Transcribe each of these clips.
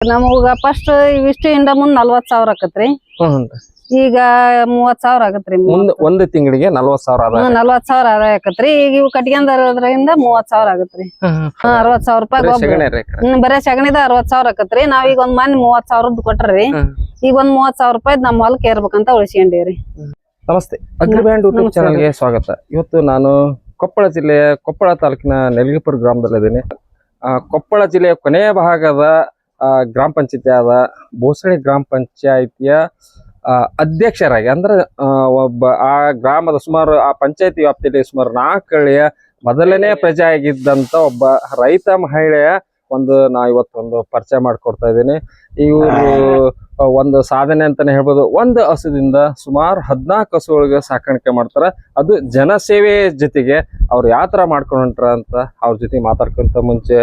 ನಮಗ ಫಸ್ಟ್ ಇವಿಷ್ಟು ಇಂದ ಮುಂದ್ ನಲ್ವತ್ ಸಾವಿರ ಆಕತ್ರಿ. ಈಗ ಮೂವತ್ ಸಾವಿರ ಆಗತ್ರಿ ಮುಂದ್ ಒಂದು ತಿಂಗಳಿಗೆ ನಲ್ವತ್ ಸಾವಿರ ನಲ್ವತ್ ಸಾವಿರ ಆದಾಯ ಆಕತ್ರಿ. ಈಗ ಇವು ಕಟ್ಕೊಂಡ್ರಿಂದ ಮೂವತ್ ಸಾವಿರ ಆಗತ್ರಿ. ಹಾ ಅರವತ್ ಸಾವಿರ ರೂಪಾಯಿ ಬರೇ ಸಗಣಿದ ಅರವತ್ ಸಾವಿರ ಆಕತ್ರಿ. ನಾವ್ ಈಗ ಒಂದ್ ಮನೆ ಮೂವತ್ ಸಾವಿರದ್ ಕೊಟ್ರಿ. ಈಗ ಒಂದ್ ಮೂವತ್ ಸಾವಿರ ರೂಪಾಯಿ ನಮ್ ಹೊಲಕ್ ಏರ್ಬೇಕಂತ ಉಳಿಸ್ಕೊಂಡಿವ್ರಿ ನಮಸ್ತೆ. Agriband YouTube. ಚಾನಲ್ಗೆ ಸ್ವಾಗತ. ಇವತ್ತು ನಾನು ಕೊಪ್ಪಳ ಜಿಲ್ಲೆಯ ಕೊಪ್ಪಳ ತಾಲೂಕಿನ ನೆಲಗಿಪುರ ಗ್ರಾಮದಲ್ಲಿದ್ದೀನಿ. ಕೊಪ್ಪಳ ಜಿಲ್ಲೆಯ ಕೊನೆಯ ಭಾಗದ ಗ್ರಾಮ ಪಂಚಾಯತಿ ಆದ ಬೋಸಳಿ ಗ್ರಾಮ ಪಂಚಾಯಿತಿಯ ಅಧ್ಯಕ್ಷರಾಗಿ, ಅಂದ್ರೆ ಒಬ್ಬ, ಆ ಗ್ರಾಮದ ಸುಮಾರು, ಆ ಪಂಚಾಯತಿ ವ್ಯಾಪ್ತಿಯಲ್ಲಿ ಸುಮಾರು ನಾಲ್ಕು ಹಳ್ಳಿಯ ಮೊದಲನೇ ಪ್ರಜೆ ಆಗಿದ್ದಂತ ಒಬ್ಬ ರೈತ ಮಹಿಳೆಯ ಒಂದು ನಾ ಇವತ್ತೊಂದು ಪರಿಚಯ ಮಾಡ್ಕೊಡ್ತಾ ಇದ್ದೀನಿ. ಇವರು ಒಂದು ಸಾಧನೆ ಅಂತಾನೆ ಹೇಳ್ಬೋದು. ಒಂದು ಹಸುದಿಂದ ಸುಮಾರು ಹದಿನಾಲ್ಕು ಹಸುಗಳಿಗೆ ಸಾಕಾಣಿಕೆ ಮಾಡ್ತಾರೆ. ಅದು ಜನಸೇವೆ ಜೊತೆಗೆ ಅವ್ರು ಯಾವ ಥರ ಮಾಡ್ಕೊಂಡು ಹೊಂಟ್ರ ಅಂತ ಅವ್ರ ಜೊತೆ ಮಾತಾಡ್ಕೊಂತ ಮುಂಚೆ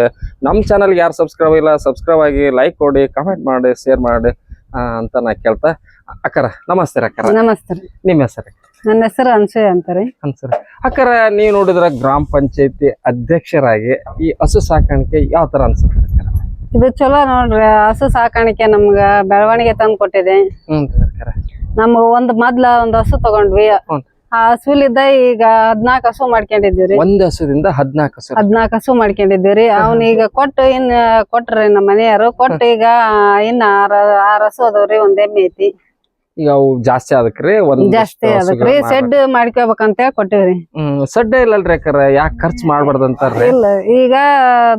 ನಮ್ಮ ಚಾನಲ್ಗೆ ಯಾರು ಸಬ್ಸ್ಕ್ರೈಬ್ ಇಲ್ಲ ಸಬ್ಸ್ಕ್ರೈಬ್ ಆಗಿ ಲೈಕ್ ಕೊಡಿ ಕಮೆಂಟ್ ಮಾಡಿ ಶೇರ್ ಮಾಡಿ ಅಂತ ನಾ ಕೇಳ್ತಾ ಅಕ್ಕರ ನಮಸ್ತೆ ರೀ ಅಕ್ಕರ ನಮಸ್ತೆ ನಿಮ್ಮ ಹೆಸರು? ನನ್ನ ಹೆಸರು ಅನ್ಸೂಯ ಅಂತಾರೆ. ಅನ್ಸರ್ ಅಕ್ಕರ ನೀವು ನೋಡಿದ್ರ ಗ್ರಾಮ ಪಂಚಾಯತಿ ಅಧ್ಯಕ್ಷರಾಗಿ ಈ ಹಸು ಸಾಕಾಣಿಕೆ ಯಾವ ತರ ಅನ್ಸುತ್ತೆ ಅಕ್ಕರ? ಇದು ಚಲೋ ನೋಡ್ರಿ ಹಸು ಸಾಕಾಣಿಕೆ ನಮ್ಗ ಬೆಳವಣಿಗೆ ತಂದ್ ಕೊಟ್ಟಿದೆ. ಅಕ್ಕರ. ನಮ್ಗ ಒಂದ್ ಮೊದ್ಲ ಒಂದ್ ಹಸು ತಗೊಂಡ್ವಿ. ಆ ಹಸುಲಿದ್ದ ಈಗ ಹದ್ನಾಕ್ ಹಸು ಮಾಡ್ಕೊಂಡಿದ್ದೀವಿ ಒಂದ್ ಹಸುದಿಂದ ಹದಿನಾಲ್ಕು ಹಸು ಹದ್ನಾಕ್ ಹಸು ಮಾಡ್ಕೊಂಡಿದ್ದೀವ್ರಿ. ಅವ್ನ ಈಗ ಕೊಟ್ಟು ಇನ್ ಕೊಟ್ರಿ ನಮ್ಮ ಮನೆಯವರು. ಕೊಟ್ಟು ಈಗ ಇನ್ನ ಆರ್ ಆರ್ ಹಸು ಅದಾವ್ರಿ ಒಂದ್ ಎಮ್ಮೆ ಐತಿ. ಈಗ ಅವು ಜಾಸ್ತಿ ಅದಕ್ರಿ ಒಂದ್ ಜಾಸ್ತಿ ಅದಕ್ರಿ ಶೆಡ್ ಮಾಡ್ಕೋಬೇಕಂತ ಹೇಳಿ ಕೊಟ್ಟಿವ್ರಿ ಸೆಡ್ ಇಲ್ಲಲ್ರಿ ಅಕ್ಕರ ಯಾಕೆ ಖರ್ಚು ಮಾಡ್ಬಾರ್ದಂತಾರ್ರಿ ಇಲ್ಲ ಈಗ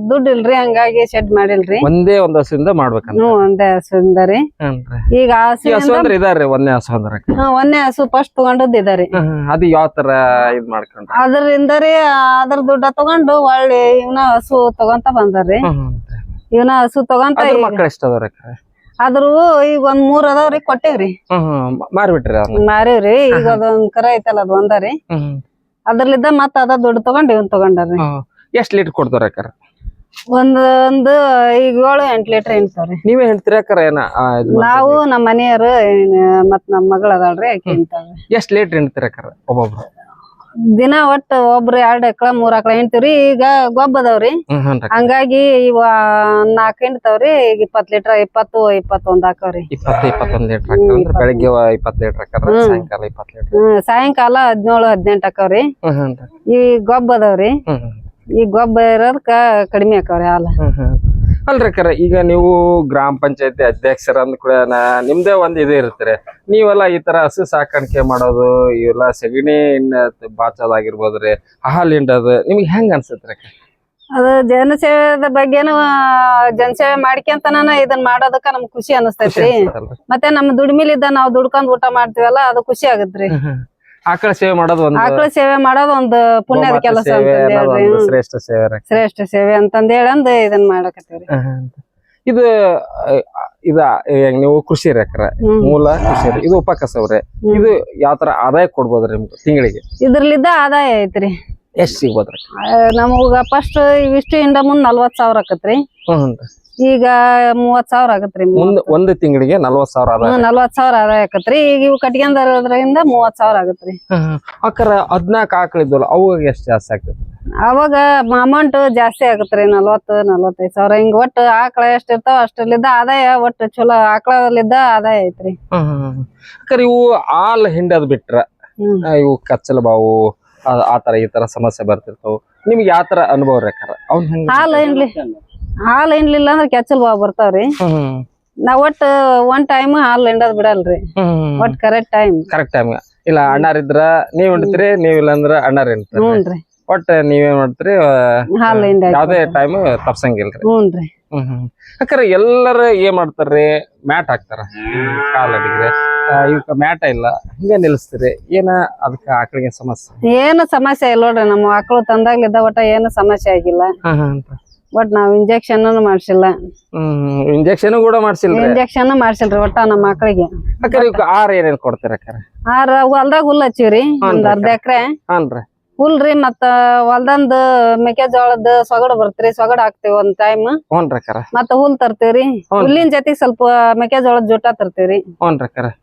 ದುಡ್ಡು ಇಲ್ರಿ ಹಂಗಾಗಿ ಶೆಡ್ ಮಾಡಿಲ್ರಿ. ಒಂದೇ ಒಂದ್ ಹಸುವಿಂದ ಮಾಡ್ಬೇಕಂತ. ಹ್ಞೂ ಒಂದೇ ಹಸುವಿಂದ ರೀ. ಹ್ಞೂನ್ರಿ. ಈಗ ಆ ಈ ಹಸು ಹಸುವಿಂದ ಅಂದ್ರೆ ಇದಾರ್ರಿ ಒಂದೇ ಹಸು ಅಂದ್ರ ಹಾ, ಒಂದೇ ಹಸು ಫಸ್ಟ್ ತಗೊಂಡದ್ ಇದಾರಿ. ಅದು ಯಾವ ತರ ಇದ್ ಮಾಡ್ಕೊಂಡ್ರಿ? ಅದರಿಂದ ರೀ ಅದ್ರ ದುಡ್ಡ ತಗೊಂಡು ಒಳ್ಳೆ ಇವನ ಹಸು ತಗೊಂತ ಬಂದಾರ್ರಿ. ಹ್ಮ್, ಹ್ಮ್. ಇವನ ಹಸು ತಗೊಂತ ಅದ್ರ ಮಕ್ಕಳ ಎಷ್ಟ ಅಕ್ಕ? ಆದ್ರೂ ಈಗ ಒಂದ್ ಮೂರ್ ಅದಾವ್ರಿ ಕೊಟ್ಟೇವ್ರಿ ಮಾರಿಬಿಟ್ರಿ ಮಾರಿವ್ರಿ ಈಗ ಅದೊಂದ್ ಕರ ಐತಲ್ಲ ಅದ್ ಒಂದರಿ. ಅದ್ರಲ್ಲಿದ್ದ ಮತ್ತ ಅದ ದುಡ್ಡು ತಗೊಂಡ್ ಇವನ್ ತಗೊಂಡ್ರಿ. ಎಷ್ಟ್ ಲೀಟರ್ ಕೊಡ್ತಾರ ಅಕ್ಕಾರ? ಒಂದ್ ಒಂದು ಈಗ ಏಳು ಎಂಟ್ ಲೀಟರ್ ಹಿಂಡ್ತಾವ್ರಿ ನೀವೇ ಹೇಳ್ತೀರಿ ಅಕ್ಕಾರ ಏನ ನಾವು ನಮ್ಮ ಮನೆಯವರು ಮತ್ ನಮ್ ಮಗಳ ಅದಾಳ್ರಿ ಆಕೆ ಹಿಂಡ್ತಾವ್ರಿ ಎಷ್ಟ್ ಲೀಟರ್ ಹಿಂಡ್ತೀರಿ ಅಕ್ಕಾರ ಒಬ್ಬೊಬ್ರು? ದಿನ ಒಟ್ಟ ಒಬ್ರು ಎರಡ್ ಎಕ್ಳ ಮೂರ್ ಆಕಳ ಹಿಂಡ್ತೀವ್ರಿ ಈಗ ಗೊಬ್ಬ ಅದಾವ್ರಿ. ಹ್ಮ್ ಹಂಗಾಗಿ ಇವ ನಾಕ್ ಹಿಂಡ್ತಾವ್ರಿ ಈಗ ಇಪ್ಪತ್ ಲೀಟರ್ ಇಪ್ಪತ್ತು ಇಪ್ಪತ್ತೊಂದ್ ಹಾಕವ್ರಿ. ಇಪ್ಪತ್ತು ಇಪ್ಪತ್ತೊಂದ್ ಲೀಟರ್ ಬೆಳಗ್ಗೆ ಇಪ್ಪತ್ ಹ್ಮ್. ಸಾಯಂಕಾಲ ಇಪ್ಪತ್ ಲೀಟರ್. ಹ್ಮ್ ಸಾಯಂಕಾಲ ಹದಿನೇಳು ಹದಿನೆಂಟ್ ಹಾಕವ್ರಿ. ಹ್ಮ್ ಈ ಗೊಬ್ಬ ಅದಾವ್ರಿ. ಹ್ಮ್ ಹ್ಮ್. ಈ ಗೊಬ್ಬ ಇರೋದಕ್ಕ ಕಡಿಮೆ ಹಾಕವ್ರಿ ಹಾಲ. ಹ್ಮ್ ಹ್ಮ್. ಅಲ್ರಿ ಕರೆ ಈಗ ನೀವು ಗ್ರಾಮ ಪಂಚಾಯತಿ ಅಧ್ಯಕ್ಷರ ಅಂದ ಕೂಡ ನಿಮ್ದೇ ಒಂದ್ ಇದು ಇರ್ತೀರಿ ನೀವೆಲ್ಲ ಈ ತರ ಹಸು ಸಾಕಾಣಿಕೆ ಮಾಡೋದು ಇವೆಲ್ಲ ಸಗಣಿ ಬಾಚೋದಾಗಿರ್ಬೋದ್ರಿ ಹಾಲು ಹಿಂಡೋದು ನಿಮ್ಗೆ ಹೆಂಗ್ ಅನ್ಸತ್ರಿ ಅದು ಜನಸೇವೆದ ಬಗ್ಗೆನು ಜನ ಜನಸೇವೆ ಮಾಡ್ಕೊಂತನ ಇದನ್ನ ಮಾಡೋದಕ್ಕ ನಮ್ಗ್ ಖುಷಿ ಅನಸ್ತೈತ್ರಿ? ಮತ್ತೆ ನಮ್ ದುಡಿಮಿಲಿದ್ದ ನಾವ್ ದುಡ್ಕೊಂಡ್ ಊಟ ಮಾಡ್ತೀವಲ್ಲ ಅದು ಖುಷಿ ಆಗತ್ರಿ. ಆಕಳ ಸೇವೆ ಮಾಡೋದು ಒಂದು ಆಕಳ ಸೇವೆ ಮಾಡೋದು ಒಂದು ಪುಣ್ಯದ ಕೆಲಸ ಶ್ರೇಷ್ಠ ಸೇವೆ. ಶ್ರೇಷ್ಠ ಸೇವೆ ಅಂತಂದ್ ಹೇಳಂದ್ ಇದನ್ ಮಾಡಕತ್ತೀವ್ರಿ. ಇದು ಇದ ನೀವು ಕೃಷಿ ರೇಖರ ಮೂಲ ಕೃಷಿ. ಇದು ಉಪಕಸವ್ರೆ. ಇದು ಯಾವ ತರ ಆದಾಯ ಕೊಡ್ಬೋದ್ರಿ ನಿಮ್ಗೆ ತಿಂಗಳಿಗೆ ಇದ್ರಲ್ಲಿದ್ದ ಆದಾಯ ಐತ್ರಿ ಎಷ್ಟ್ ಸಿಗ್ಬೋದ್ರಿ ನಮಗ ಫಸ್ಟ್ ಇವಿಷ್ಟು ಇಂದ ಮುಂದ್ ನಲ್ವತ್ ಸಾವಿರ ಆಕತ್ರಿ. ಈಗ ಮೂವತ್ ಸಾವಿರ ಆಗತ್ರಿ ಒಂದ್ ಒಂದು ತಿಂಗಳಿಗೆ ನಲ್ವತ್ ಸಾವಿರ ಆದಾಯ. ನಲ್ವತ್ ಸಾವಿರ ಆದಾಯ ಆಕತ್ರಿ ಈಗ ಇವು ಕಟ್ಕೊಂಡ್ರಿಂದ ಮೂವತ್ ಸಾವಿರ ಆಗತ್ರಿ. ಅಕ್ಕರ ಹದ್ನಾಕ್ ಆಕಳಿದ್ವಲ್ಲ ಅವಾಗ ಎಷ್ಟ್ ಜಾಸ್ತಿ ಆಗ್ತದೆ? ಅವಾಗ ಅಮೌಂಟ್ ಜಾಸ್ತಿ ಆಗತ್ರಿ ನಲ್ವತ್ತು ನಲ್ವತ್ತೈದ್ ಸಾವಿರ. ಹಿಂಗ್ ಒಟ್ಟು ಆಕಳ ಎಷ್ಟ್ ಇರ್ತಾವ ಅಷ್ಟ್ರಲ್ಲಿದ್ದ ಆದಾಯ ಒಟ್ಟು ಚಲೋ ಆಕಳಲಿದ್ದ ಆದಾಯ ಐತ್ರಿ. ಅಕ್ಕರ ಇವು ಹಾಲ್ ಹಿಂಡದ್ ಬಿಟ್ರ ಇವು ಕಚ್ಚಲ ಬಾವು ಆ- ಆ ತರ ಈ ತರ ಸಮಸ್ಯೆ ಬರ್ತಿರ್ತಾವ. ನಿಮ್ಗೆ ಯಾವ ತರ ಅನುಭವ ರೇಖರ ಅವ್ನ ಹೆಂಗ್ ಹಾಲು ಹಿಂಡ್ಲಿ ಹಾಲು ಹಿಂಡ್ಲಿಲ್ಲ ಅಂದ್ರ ಕೆಚ್ಚಲ್ ಬಾವು ಬರ್ತಾವ್ರಿ. ನಾವ್ ಒಟ್ಟ ಒನ್ ಟೈಮ್ ಹಾಲ್ ಹಿಂಡದ್ ಬಿಡಲ್ರಿ. ಒಟ್ ಕರೆಕ್ಟ್ ಟೈಮ್ ಕರೆಕ್ಟ್ ಟೈಮ್ ಇಲ್ಲ ಅಣ್ಣಾರಿದ್ರ ನೀವ್ ಹಿಂಡ್ತೀರಿ ನೀವ್ ಇಲ್ಲ ಅಂದ್ರ ಅಣ್ಣಾರ್ ಹಿಂಡ್ತಾರ. ಹ್ಞೂನ್ರಿ. ಒಟ್ಟ ನೀವೇನ್ ಮಾಡ್ತೀರಿ ಹಾಲ್ ಹಾಲು ಹಿಂಡ ಯಾವ್ದೇ ಟೈಮ್ ತಪ್ಸಂಗಿಲ್ರಿ. ಹ್ಞೂನ್ರಿ. ಯಾಕಂದ್ರೆ ಎಲ್ಲರ ಏನ್ ಮಾಡ್ತಾರ್ರಿ ಮ್ಯಾಟ್ ಹಾಕ್ತಾರ. ಕಾಲಡಿಗ್ರಿ ಇವಕ್ಕ ಮ್ಯಾಟ ಇಲ್ಲ. ಹಿಂಗ ನಿಲ್ಸ್ತೀರಿ. ಏನ ಅದಕ್ಕ ಆಕಳಿಗೆ ಸಮಸ್ಯೆ? ಏನು ಸಮಸ್ಯೆ ಇಲ್ಲ ನೋಡ್ರಿ. ನಮ್ಮ ಆಕಳು ತಂದಾಗ್ಲಿದ್ದ ಒಟ್ಟ ಏನು ಸಮಸ್ಯೆ ಆಗಿಲ್ಲ. ಒಟ್ ನಾವ್ ಇಂಜೆಕ್ಷನ್ ಮಾಡ್ಸಿಲ್ಲ. ಹ್ಮ್ ಇಂಜೆಕ್ಷನ್ ಕೂಡ ಮಾಡ್ಸಿಲ್ಲ ಇಂಜೆಕ್ಷನ್ ಮಾಡ್ಸಿಲ್ರಿ ಒಟ್ಟ ನಮ್ಮ ಮಕ್ಕಳಿಗೆ ಆರ್ ಏನೇನ್ ಕೊಡ್ತೀರ ಆರ್ ಆರ ಹೊಲ್ದಾಗ ಹುಲ್ ಹಚ್ಚಿವ್ರಿ ಒಂದ್ ಅರ್ಧ ಎಕರೆ. ಹಾನ್ರಿ ಹುಲ್ರಿ ಮತ್ತ ಹೊಲ್ದಂದ ಮೆಕ್ಕೆಜೋಳದ ಸೊಗಡ ಬರ್ತ್ರಿ ಸೊಗಡ ಹಾಕ್ತಿವಿ ಒಂದ್ ಟೈಮ್ ಮತ್ತ ಹುಲ್ ತರ್ತೀವ್ರಿ. ಹುಲ್ಲಿನ ಜೊತೆಗ್ ಸ್ವಲ್ಪ ಮೆಕ್ಕೆಜೋಳದ ಜೋಟ ತರ್ತೀವ್ರಿ. ಹ್ಞೂನ್ರಿ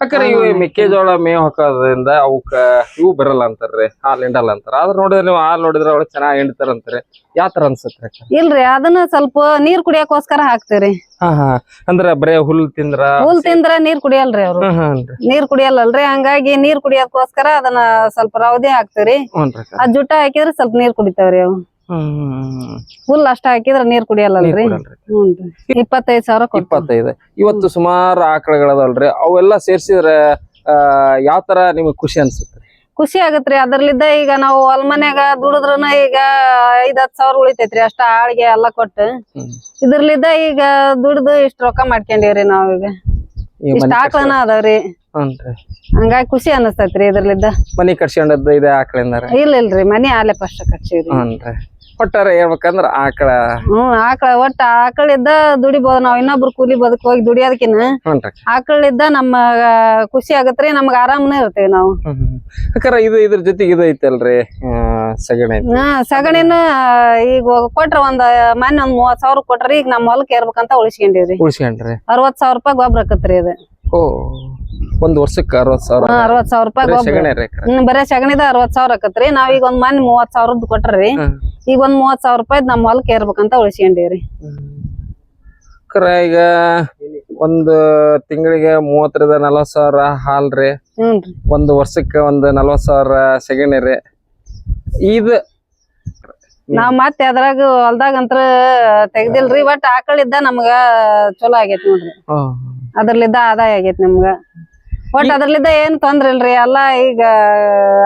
ಅಕ್ಕರ ಇವು ಮೆಕ್ಕೆಜೋಳ ಮೇವು ಹಾಕೋದ್ರಿಂದ ಅವಕ್ಕ ಇವು ಬರಲ್ಲ ಅಂತಾರ್ರಿ ಹಾಲ್ ಹಿಂಡಲ್ಲ ಅಂತಾರ. ಆದ್ರ ನೋಡಿದ್ರೆ ನೀವು ಹಾಲ್ ನೋಡಿದ್ರೆ ಅವಳು ಚೆನ್ನಾಗಿ ಹಿಂಡ್ತಾರ ಅಂತಾರೆ. ಯಾವ ತರ ಅನ್ಸತ್ರಿ ಅಕ್ಕ ಇಲ್ರಿ ಅದನ್ನ ಸ್ವಲ್ಪ ನೀರ್ ಕುಡಿಯಕೋಸ್ಕರ ಹಾಕ್ತೇವ್ರಿ. ಹಾ ಹಾ. ಅಂದ್ರ ಬರೇ ಹುಲ್ ತಿಂದ್ರ? ಹುಲ್ ತಿಂದ್ರ ನೀರ್ ಕುಡಿಯಲ್ರಿ ಅವ್ರು. ನೀರ್ ಕುಡಿಯಲ್ಲಲ್ರಿ ಹಂಗಾಗಿ ನೀರ್ ಕುಡಿಯೋದಕ್ಕೋಸ್ಕರ ಅದನ್ನ ಸ್ವಲ್ಪ ರವದಿ ಹಾಕ್ತೇವ್ರಿ. ಅದ್ ಜುಟ್ಟ ಹಾಕಿದ್ರೆ ಸ್ವಲ್ಪ ನೀರ್ ಕುಡಿತಾವ್ರಿ ಅವು ಹುಲ್ ಅಷ್ಟ ಹಾಕಿದ್ರೆ ನೀರ್ ಕುಡಿಯಲ್ಲಲ್ರಿ? ಇಪ್ಪತ್ತೈದು ಕೊಡಲ್ರಿ. ಹ್ಞೂನ್ರಿ ಇಪ್ಪತ್ತೈದ್ ಸಾವಿರ ಇಪ್ಪತ್ತೈದು. ಇವತ್ತು ಸುಮಾರು ಆಕಳಗಳದಲ್ರಿ ಅವೆಲ್ಲ ಸೇರ್ಸಿದ್ರೆ ಆ ಯಾವ ತರ ನಿಮಗ್ ಖುಷಿ ಅನ್ಸುತ್ತೆ ಖುಷಿ ಆಗತ್ರಿ. ಅದ್ರಲ್ಲಿದ್ದ ಈಗ ನಾವು ಹೊಲ್ ಮನ್ಯಾಗ ದುಡಿದ್ರನ ಈಗ ಐದ್ ಹತ್ತ್ ಸಾವಿರ ಉಳಿತೈತ್ರಿ. ಅಷ್ಟ ಆಳ್ಗೆ ಎಲ್ಲಾ ಕೊಟ್ಟು. ಇದ್ರಲ್ಲಿದ್ದ ಇದ್ರಲಿದ್ದ ಈಗ ದುಡ್ದು ಇಷ್ಟ ರೊಕ್ಕ ಮಾಡ್ಕೊಂಡಿವ್ರಿ ನಾವೀಗ. ಈ ಇಷ್ಟ ಆಕಳನ ಅದಾವ್ರಿ. ಹ್ಞೂನ್ರಿ. ಹಂಗಾಗಿ ಖುಷಿ ಅನಸ್ತೈತ್ರಿ ಇದ್ರಲ್ಲಿದ್ದ. ಮನಿ ಕಟ್ಸ್ಕೊಂಡದ್ದು ಇದೆ ಆಕಳಿಂದ ಇಲ್ಲ ಇಲ್ರಿ ಮನಿ ಆಲೆ ಫಸ್ಟ್ ಕಟ್ಸಿವ್ರಿ. ಹ್ಞೂನ್ರಿ. ಒಟ್ಟಾರೆ ಹೇಳ್ಬೇಕಂದ್ರ ಆಕಳ ಹ್ಮ್ ಆಕಳ ಒಟ್ಟ ಆಕಳಿದ್ದ ದುಡಿಬಹುದು ನಾವ್ ಇನ್ನೊಬ್ರು ಕೂಲಿ ಬದುಕ್ ಹೋಗಿ ದುಡಿಯೋದಕ್ಕಿನ್ನ ಹ್ಞೂನ್ರಿ. ಆಕಳಿದ್ದ ನಮ್ಮ ಖುಷಿ ಆಗತ್ರಿ ನಮ್ಗ ಆರಾಮನೇ ಇರ್ತೇವಿ ನಾವು. ಇದು ಇದ್ರ ಜೊತೆಗೆ ಇದು ಐತಲ್ರಿ ಆ, ಸಗಣಿ ಹಾ ಸಗಣಿನ ಈಗ ಕೊಟ್ರ ಒಂದ್ ಮನ್ನೆ ಒಂದ್ ಮೂವತ್ ಸಾವಿರ ಕೊಟ್ರಿ ಈಗ ನಮ್ಮ ಹೊಲಕ್ ಏರ್ಬೇಕಂತ ಉಳಿಸ್ಕೊಂಡಿವ್ರಿ. ಉಳಿಸ್ಕೊಂಡ್ರಿ. ಅರವತ್ ಸಾವಿರ ರೂಪಾಯಿ ಗೊಬ್ಬರ ಆಕತ್ರಿ ಇದು. ಓ. ಒಂದ್ ವರ್ಷಕ್ಕೆ ಅರವತ್ ಸಾವಿರ. ಅರವತ್ ಸಾವಿರ ರೂಪಾಯಿ ಬರೀ ಹ್ಮ್ ಸಗಣಿದ ಅರವತ್ ಸಾವಿರ ಆಕತ್ರಿ. ನಾವ್ ಈಗ ಒಂದ್ ಮನೆ ಮೂವತ್ ಸಾವಿರದ್ ಕೊಟ್ರಿ. ಈಗ ಒಂದ್ ಮೂವತ್ ಸಾವಿರ ರೂಪಾಯಿ ನಮ್ಮ ಹೊಲಕ್ ಏರ್ಬೇಕಂತ ಉಳಿಸ್ಕೊಂಡಿವ್ರಿ. ಈಗ ಒಂದು ತಿಂಗಳಿಗೆ ಮೂವತ್ತರಿಂದ ನಲವತ್ ಸಾವಿರ ಹಾಲ್ ರೀ. ಒಂದ್ ವರ್ಷಕ್ಕೆ ಒಂದ್ ನಲವತ್ ಸಾವಿರ ಸೆಗಣಿ ರೀ. ಇದು ನಾವ್ ಮತ್ತೆ ಅದ್ರಾಗ ಹೊಲ್ದಾಗಂತ್ರ ತೆಗ್ದಿಲ್ರಿ ಬಟ್ ಆಕಳಿದ್ದ ನಮ್ಗ ಚಲೋ ಆಗೇತ್ ನೋಡ್ರಿ. ಅದ್ರಲ್ಲಿದ್ದ ಆದಾಯ ಆಗೇತ್ ನಮ್ಗ. ಒಟ್ ಅದ್ರಲಿದ್ದ ಏನ್ ತೊಂದ್ರೆ ಇಲ್ರಿ? ಎಲ್ಲಾ ಈಗ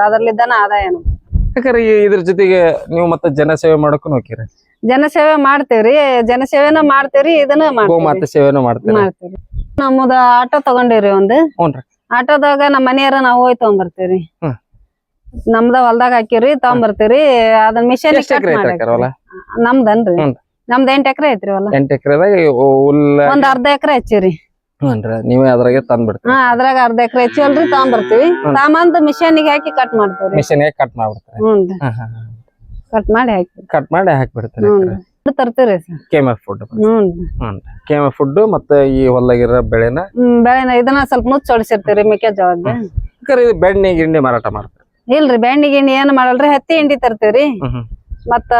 ಅದ್ರಲಿದ್ದನ ಆದಾಯ ನಮ್ಗ್. ಯಾಕಂದ್ರೆ ಈ- ಇದ್ರ ಜೊತೆಗೆ ನೀವು ಮತ್ತೆ ಜನಸೇವೆ ಮಾಡಕ್ಕೂ ಹೋಗಿರಿ ಜನಸೇವೆ ಮಾಡ್ತೇವ್ರಿ. ಜನಸೇವೆನ ಮಾಡ್ತೇವ್ರಿ ಇದನ್ನ ಮಾಡ್ತೇವ್ರಿ. ಗೋಮಾತೆ ಸೇವೆನೂ ಮಾಡ್ತೀರಿ ಮಾಡ್ತೇವ್ರಿ. ನಮ್ಮದ ಆಟೋ ತಗೊಂಡಿವ್ರಿ ಒಂದು. ಹ್ಞೂನ್ರಿ ಆಟೋದಾಗ ನಮ್ಮ ಮನೆಯವ್ರ ನಾವು ಹೋಗಿ ತಗೊಂಬರ್ತೇವ್ರಿ. ಹ್ಮ್. ನಮ್ದ ಹೊಲ್ದಾಗ ಹಾಕಿವ್ರಿ ತಗೊಂಬರ್ತೇವ್ರಿ. ಅದನ್ನ ಮಿಷನ್ ಎಷ್ಟ್ ಎಕರೆ ಐತೆ ಅಕ್ಕಾರ ಹೊಲ ನಮ್ದನ್ರಿ. ನಮ್ದ್ ಎಂಟ್ ಎಕರೆ ಐತ್ರಿ ಹೊಲ. ಎಂಟು ಎಕರೆದಾಗ ಹುಲ್ಲ ಒಂದ್ ಅರ್ಧ ಎಕರೆ ಹಚ್ಚಿರಿ ಹ್ಞೂನ್ರಿ. ನೀವೇ ಅದ್ರಾಗೆ ತಂದ್ಬಿಡ್ತೀರಿ. ಹಾ ಅದ್ರಾಗ ಅರ್ಧ ಎಕರೆ ಹೆಚ್ಚಲ್ರಿ ತಗೊಂಬರ್ತೀವಿ. ತಗೊಂಬಂದ್ ಮಿಷನ್ಗೆ ಹಾಕಿ ಕಟ್ ಮಾಡ್ತೇವ್ರಿ. ಮಿಷನ್ಗೆ ಕಟ್ ಮಾಡ್ಬಿಡ್ತಾರೆ. ಹ್ಞೂನ್ರಿ. ಕಟ್ ಮಾಡಿ ಹಾಕಿ. ಕಟ್ ಮಾಡಿ ಹಾಕ್ಬಿಡ್ತಾರೆ ಹ್ಞೂನ್ರಿ. ಫುಡ್ ತರ್ತೀವ್ರಿ ಸರ್. ಕೆಮ ಫುಡ್ ಹ್ಞೂನ್ರಿ. ಹ್ಞೂನ್ರಿ. ಕೆಮ ಫುಡ್ ಮತ್ತೆ ಈ ಹೊಲ್ದಾಗಿರೋ ಬೆಳೆನ? ಹ್ಮ್ ಬೆಳೆನ ಇದನ್ನ ಸ್ವಲ್ಪ ನುಚ್ಚ ಹೊಡಿಸಿರ್ತೀವ್ರಿ ಮೆಕ್ಕೆಜೋಳದ ಯಾಕಂದ್ರೆ ಇದು ಬೆಣ್ಣೆ ಗಿಣ್ಣೆ ಮಾರಾಟ ಮಾಡ್ತಾರೆ. ಇಲ್ರಿ ಬೆಣ್ಣೆ ಗಿಂಡಿ ಏನ್ ಮಾಡಲ್ರಿ ಹತ್ತಿ ಹಿಂಡಿ ತರ್ತೀವ್ರಿ. ಹ್ಮ್ ಹ್ಮ್. ಮತ್ತ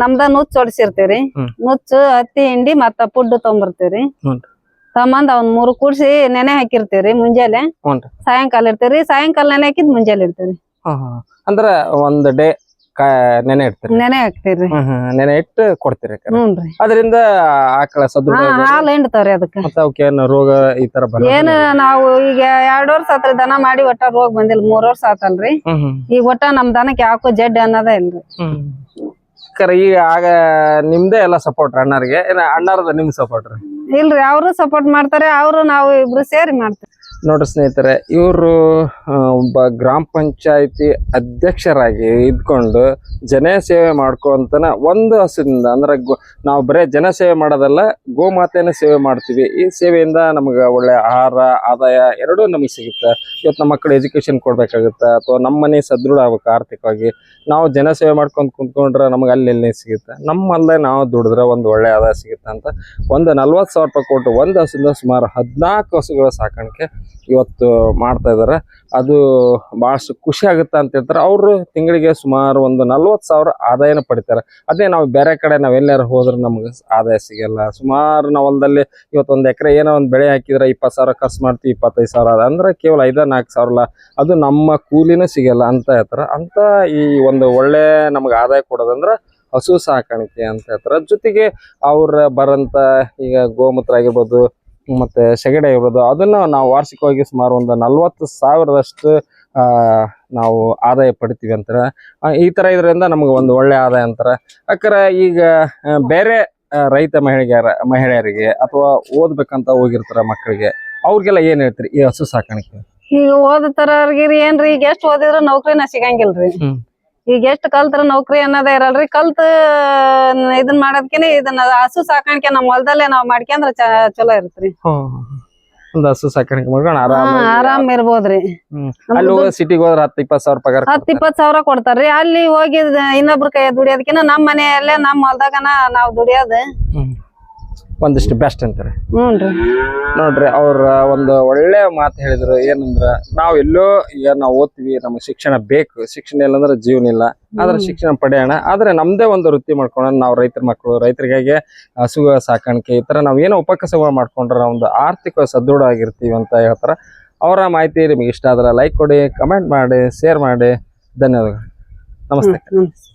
ನಮ್ದ ನುಚ್ಚ ಹೊಡಿಸಿರ್ತೀವ್ರಿ ಹ್ಮ್. ನುಚ್ಚು ಹತ್ತಿ ಹಿಂಡಿ ಮತ್ತ ಫುಡ್ ತೊಗೊಂಬರ್ತೀವ್ರಿ. ಹ್ಞೂನ್ರಿ. ತಗೊಂಬಂದ್ ಅವ್ನ್ ಮೂರು ಕೂಡ್ಸಿ ನೆನೆ ಹಾಕಿರ್ತೀವ್ರಿ ಮುಂಜಾನೆ. ಹ್ಞೂನ್ರಿ. ಸಾಯಂಕಾಲ ಇರ್ತೀವ್ರಿ ಸಾಯಂಕಾಲ ನೆನೆ ಹಾಕಿದ್ ಮುಂಜಾನೆ ಇರ್ತೀವ್ರಿ ಹ್ಮ್. ಅಂದ್ರ ಒಂದ್ ಡೇ ನೆನೆ ಇಡ್ತೀರಿ. ನೆನೆ ಹಾಕ್ತಿವ್ರಿ. ಹ್ಮ್ ಹ್ಮ್. ನೆನೆ ಇಟ್ಟು ಕೊಡ್ತೀರಿ ಅಕ್ಕಾರ. ಹ್ಞೂನ್ರಿ. ಅದರಿಂದ ಆಕಳ ಸದೃಢ ಹಾ ಹಾಲ್ ಹಿಂಡ್ತಾವ್ರಿ ಅದಕ್ಕ. ಮತ್ತೆ ರೋಗ ಈ ತರ ಬರ ಏನ್ ನಾವು ಈಗ ಎರಡ್ ವರ್ಷ ಆತ್ರಿ ದನ ಮಾಡಿ ಒಟ್ಟ ರೋಗ ಬಂದಿಲ್ಲ ಮೂರ್ ವರ್ಷ ಆತಲ್ರಿ. ಹ್ಮ್ ಹ್ಮ್. ಈಗ ಒಟ್ಟ ನಮ್ ದನಕ್ ಯಾಕೋ ಜಡ್ ಅನ್ನೋದ ಇಲ್ರಿ. ಹ್ಮ್ ಕರೆ ಈಗ ಆಗ ನಿಮ್ದೇ ಎಲ್ಲ ಸಪೋರ್ಟ್ ಅಣ್ಣರಿಗೆ? ಏನ ಅಣ್ಣಾರದ ನಿಮ್ ಸಪೋರ್ಟ್ ರೀ? ಇಲ್ರಿ ಅವರು ಸಪೋರ್ಟ್ ಮಾಡ್ತಾರೆ ಅವರು ನಾವು ಇಬ್ರು ಸೇರಿ ಮಾಡ್ತೀವಿ. ನೋಡ್ರಿ ಸ್ನೇಹಿತರೆ, ಇವರು ಒಬ್ಬ ಗ್ರಾಮ ಪಂಚಾಯಿತಿ ಅಧ್ಯಕ್ಷರಾಗಿ ಇದ್ಕೊಂಡು ಜನ ಸೇವೆ ಮಾಡ್ಕೊಂತನ ಒಂದು ಹಸಿದಿಂದ ಅಂದ್ರೆ ನಾವು ಬರೇ ಜನ ಸೇವೆ ಮಾಡೋದಲ್ಲ, ಗೋಮಾತೆನ ಸೇವೆ ಮಾಡ್ತೀವಿ. ಈ ಸೇವೆಯಿಂದ ನಮ್ಗೆ ಒಳ್ಳೆ ಆಹಾರ, ಆದಾಯ ಎರಡೂ ನಮಗೆ ಸಿಗುತ್ತೆ. ಇವತ್ತು ನಮ್ಮ ಮಕ್ಕಳು ಎಜುಕೇಶನ್ ಕೊಡಬೇಕಾಗುತ್ತೆ, ಅಥವಾ ನಮ್ಮ ಮನೆ ಸದೃಢ ಆಗ್ಬೇಕು ಆರ್ಥಿಕವಾಗಿ. ನಾವು ಜನ ಸೇವೆ ಮಾಡ್ಕೊಂಡು ಕುಂತ್ಕೊಂಡ್ರೆ ನಮ್ಗೆ ಅಲ್ಲಿ ಇಲ್ಲಿ ಸಿಗುತ್ತೆ. ನಮ್ಮಲ್ಲೇ ನಾವು ದುಡಿದ್ರೆ ಒಂದು ಒಳ್ಳೆ ಆದಾಯ ಸಿಗುತ್ತೆ ಅಂತ. ಒಂದು ನಲ್ವತ್ತು ಸಾವಿರ ರೂಪಾಯಿ ಕೊಟ್ಟು ಒಂದು ಹಸಿಂದ ಸುಮಾರು ಹದಿನಾಲ್ಕು ಹಸುಗಳ ಸಾಕಾಣಿಕೆ ಇವತ್ತು ಮಾಡ್ತಾ ಇದ್ದಾರೆ ಅದು ಭಾಳಷ್ಟು ಖುಷಿ ಆಗುತ್ತೆ ಅಂತ ಹೇಳ್ತಾರೆ. ಅವರು ತಿಂಗಳಿಗೆ ಸುಮಾರು ಒಂದು ನಲ್ವತ್ತು ಸಾವಿರ ಆದಾಯನ ಪಡಿತಾರೆ. ಅದೇ ನಾವು ಬೇರೆ ಕಡೆ ನಾವು ಎಲ್ಲಾರು ಹೋದ್ರೆ ನಮ್ಗೆ ಆದಾಯ ಸಿಗಲ್ಲ. ಸುಮಾರು ನಾವು ಹೊಲದಲ್ಲಿ ಇವತ್ತೊಂದು ಎಕರೆ ಏನೋ ಒಂದು ಬೆಳೆ ಹಾಕಿದ್ರೆ ಇಪ್ಪತ್ತು ಸಾವಿರ ಖರ್ಚು ಮಾಡ್ತೀವಿ, ಇಪ್ಪತ್ತೈದು ಸಾವಿರ ಅದ ಅಂದ್ರೆ ಕೇವಲ ಐದ ನಾಲ್ಕು ಸಾವಿರ ಅದು ನಮ್ಮ ಕೂಲಿನೂ ಸಿಗಲ್ಲ ಅಂತ ಹೇಳ್ತಾರೆ. ಅಂತ ಈ ಒಂದು ಒಳ್ಳೆ ನಮ್ಗೆ ಆದಾಯ ಕೊಡೋದಂದ್ರೆ ಹಸು ಸಾಕಾಣಿಕೆ ಅಂತ ಹೇಳ್ತಾರೆ. ಜೊತೆಗೆ ಅವ್ರ ಬರಂತ ಈಗ ಗೋಮೂತ್ರ ಆಗಿರ್ಬೋದು ಮತ್ತೆ ಸೆಗಡೆ ಇರೋದು ಅದನ್ನ ನಾವು ವಾರ್ಷಿಕವಾಗಿ ಸುಮಾರು ಒಂದು ನಲ್ವತ್ತು ಸಾವಿರದಷ್ಟು ಆ, ನಾವು ಆದಾಯ ಪಡಿತೀವಿ ಅಂತಾರೆ. ಈ ತರ ಇದರಿಂದ ನಮ್ಗೆ ಒಂದು ಒಳ್ಳೆ ಆದಾಯ ಅಂತಾರೆ. ಯಾಕಂದ್ರೆ ಈಗ ಬೇರೆ ರೈತ ಮಹಿಳೆಯರ ಮಹಿಳೆಯರಿಗೆ ಅಥವಾ ಓದ್ಬೇಕಂತ ಹೋಗಿರ್ತಾರ ಮಕ್ಕಳಿಗೆ ಅವ್ರಿಗೆಲ್ಲ ಏನ್ ಹೇಳ್ತೀರಿ? ಈ ಹಸು ಸಾಕಾಣಿಕೆ. ಈಗ ಅವ್ರಿಗೆ ಏನ್ರಿ? ಈಗ ಎಷ್ಟು ಓದಿದ್ರು ನೌಕರಿನ ಸಿಗಂಗಿಲ್ರಿ. ಈಗ ಎಷ್ಟ್ ಕಲ್ತ್ರ ನೌಕರಿ ಅನ್ನೋದೇ ಇರಲ್ರಿ. ಕಲ್ತ್ ಇದನ್ ಮಾಡೋದ್ಕಿನ ಇದನ್ನ ಹಸು ಸಾಕಾಣಿಕೆ ನಮ್ ಹೊಲದಲ್ಲೇ ನಾವ್ ಮಾಡ್ಕೊಂಡ್ರ ಚಲೋ ಇರತ್ರಿ. ಒಂದು ಹಸು ಸಾಕಾಣಿಕೆ ಮಾಡ್ಕೊಂಡು ಆರಾಮ ಆರಾಮ್ ಇರ್ಬೋದ್ರಿ. ಅಲ್ಲಿ ಸಿಟಿಗೆ ಹೋದ್ರೆ ಹತ್ತು ಇಪ್ಪತ್ತು ಸಾವಿರ ಪಗಾರ ಹತ್ತ್ ಇಪ್ಪತ್ ಸಾವಿರ ಕೊಡ್ತಾರ್ರಿ. ಅಲ್ಲಿ ಹೋಗಿ ಇನ್ನೊಬ್ರ ಕೈ ದುಡಿಯೋದಕ್ಕಿನ ನಮ್ ಮನೆಯಲ್ಲೇ ನಮ್ ಹೊಲ್ದಾಗನ ನಾವ್ ದುಡಿಯೋದು. ಒಂದಿಷ್ಟು ಬೆಸ್ಟ್ ಅಂತಾರೆ. ಹ್ಞೂನ್ರಿ. ನೋಡ್ರಿ ಅವ್ರ ಒಂದು ಒಳ್ಳೆ ಮಾತು ಹೇಳಿದ್ರು ಏನಂದ್ರ ನಾವ್ ಎಲ್ಲೋ ಈಗ ನಾವು ಓದ್ತೀವಿ ನಮಗೆ ಶಿಕ್ಷಣ ಬೇಕು. ಶಿಕ್ಷಣ ಇಲ್ಲಂದ್ರೆ ಜೀವನ ಇಲ್ಲ. ಆದ್ರೆ ಶಿಕ್ಷಣ ಪಡೆಯೋಣ. ಆದ್ರೆ ನಮ್ದೇ ಒಂದು ವೃತ್ತಿ ಮಾಡ್ಕೊಂಡ್ರೆ ನಾವು ರೈತರ ಮಕ್ಕಳು ರೈತರಿಗಾಗಿ ಹಸುಗಳ ಸಾಕಾಣಿಕೆ ಈ ತರ ನಾವ್ ಏನೋ ಉಪಕಸಗಳು ಮಾಡ್ಕೊಂಡ್ರೆ ಒಂದು ಆರ್ಥಿಕ ಸದೃಢ ಆಗಿರ್ತೀವಿ ಅಂತ ಹೇಳ್ತಾರ. ಅವರ ಮಾಹಿತಿ ನಿಮಗೆ ಇಷ್ಟ ಆದ್ರೆ ಲೈಕ್ ಕೊಡಿ ಕಮೆಂಟ್ ಮಾಡಿ ಶೇರ್ ಮಾಡಿ. ಧನ್ಯವಾದಗಳು. ನಮಸ್ತೆ.